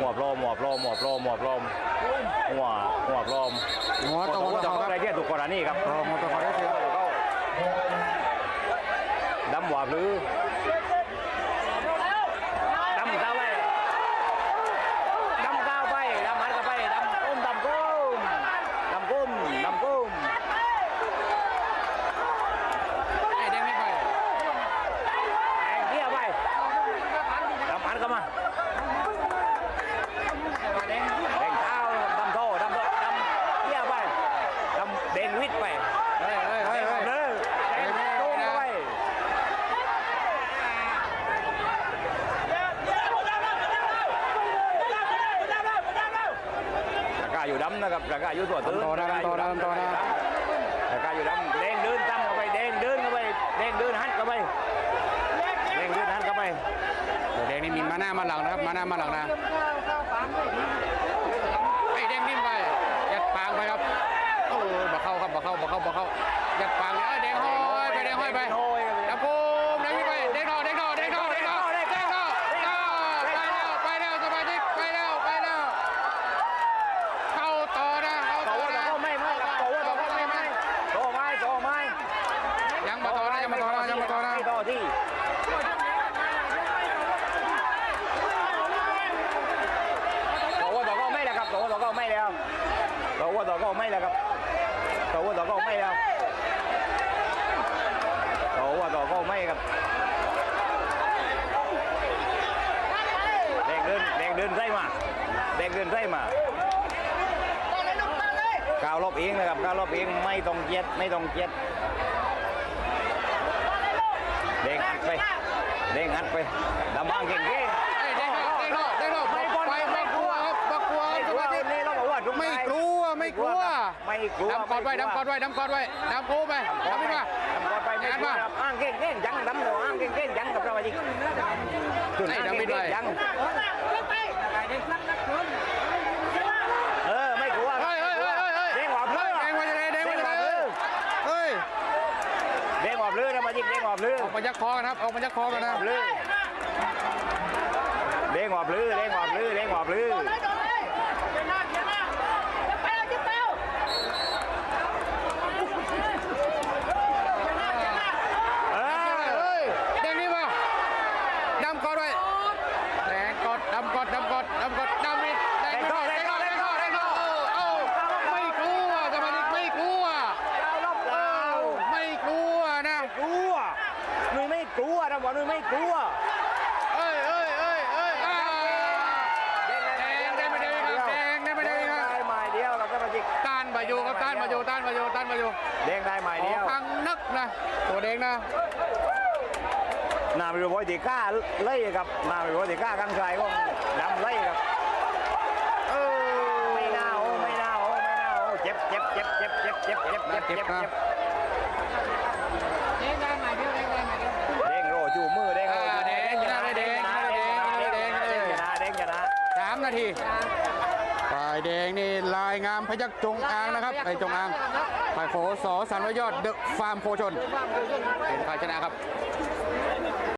หมอบลมหมอบลมหมอบลมหมอบลมหัวหัวลมหัวตะวันตกอะไรเที่ยถูกกรณีครับหัวตะวันตกอะไรเที่ยดำหวาบหรือำเด้งวิทย์ไปเฮ้ยเฮ้ยเฮ้ยเฮ้ยเด้อแดงโต้งเข้าไปรากาอยู่ดำนะครับรากาอยู่ตัวตื้นต่อนะต่อนะต่อนะ รากาอยู่ดำแดงเดินตั้งเข้าไปแดงเดินเข้าไปแดงเดินหันเข้าไปแดงเดินหันเข้าไปตัวแดงนี่มีมาหน้ามาหลังนะครับ มาหน้ามาหลังนะ เข้าเข้าฟังไอ้แดงนิ่มไปยัดปางไปครับโอ้ยบ่เข้าครับบ่เข้าบ่เข้าบ่เข้ายัดปางเลยเอ้ยแดงห้อย ไปแดงห้อยไปโอ้ยดับโคมดงไปแดงทอแดงทอแดงทอแดงทอแดงทอแดงทอไปแล้วไปแล้วสมาชิกไปแล้วไปแล้วเข้าต่อนะเข้าต่ต่ออว่าไม่ไม่ครับต่อว่าต่อไม่ไม่ต่อไม่ต่อไม่ยังมาต่อนะยังมาต่อนะยังมาต่อนะต่อที่ต่อว่าต่อก็ไม่แล้วครับต่อว่าต่อก็ไม่แล้วต่อว่าต่อก็ไม่แล้วครับต่อว่าต่อก็ไม่แล้วต่อว่าต่อก็ไม่ ครับแดงเดินแดงเดินไส้มาแดงเดินไส้มาก้าวรอบเองนะครับก้าวรอบเองไม่ต้องเจ็ดไม่ต้องเจ็ดเด้งอัดไปเด้งอัดไปดำบางเก่งเก่งไอ้แดงทอแดงทอแดงทอไปไปไม่กลัวครับไม่กลัวไม่สกลัวมาชิกนี่เราบอกว่าทุกไม่กลัว ไม่กลัว ไม่กลัวดำกอดไว้ดำกอดไว้ดำกอดไว้ดำโคไปดำไปมาดำกอดไปไม่กลัวครับอ้างเก่งเก่งยังดำเดี๋ยวอ้างเก่งเก่งยังกับเราจริงจุดอ้างเก่งเก่งยังเออไม่กลัวเฮ้ยเฮ้ยเฮ้ยเฮ้ยเด้งหัวเพื่อแดงมาจะไหนแดงมาจะไหนเฮ้ยเด้งหัวเพื่อนะมาจิกเด้งหัวเพื่อออกมายักคอกันครับออกมายักคอกันนะเด้งหัวเพื่อเด้งหัวเพื่อเด้งหัวเพื่อเออ เฮ้ยแดงนี่มาดำกอดไว้แดงกอดดำกอดดำกอดดำกอดดำนี่แดงไม่แดงทอแดงทอแดงทอเอ้าไม่กลัวสมาชิกไม่กลัว เอารอบเก้า ไม่กลัวนะ กลัวหนุ่ย ไม่กลัวนนุ่ยไม่กลัวเอ้ยเอ้ยเอ้ยเอ้ยอ่าแดงได้ไม่ได้ครับแดงได้ไม่ได้ครับได้หมายเดียวเราก็มาจิกต้านมาอยู่ครับต้านมาอยู่ต้านมาอยู่ต้านมาอยู่แดงได้หมายเดียกวทางนักนะตัวแดงนะนาไปดูบอยตีก้าไล่ครับนาไปดูบอยตีก้าข้างชายก็ดำไล่ครับไม่น่าโอ้ไม่น่าโอ้ไม่น่าโอ้เจ็บเจ็บเจ็บเจ็บเจ็บเจ็บเจ็บเจ็บเจ็บเจ็บเจ็บเด้งโรจูมือเด้งโรจูเด้งชนะเด้งชนะเด้งชนะเด้งชนะเด้งชนะ สาม นาทีฝ่ายแดงนี่ลายงามพยักจงอางนะครับไอ้จงอางฝ่ายโขสอสันวยอดเดอะฟาร์มโคชนเป็นฝ่ายชนะครับ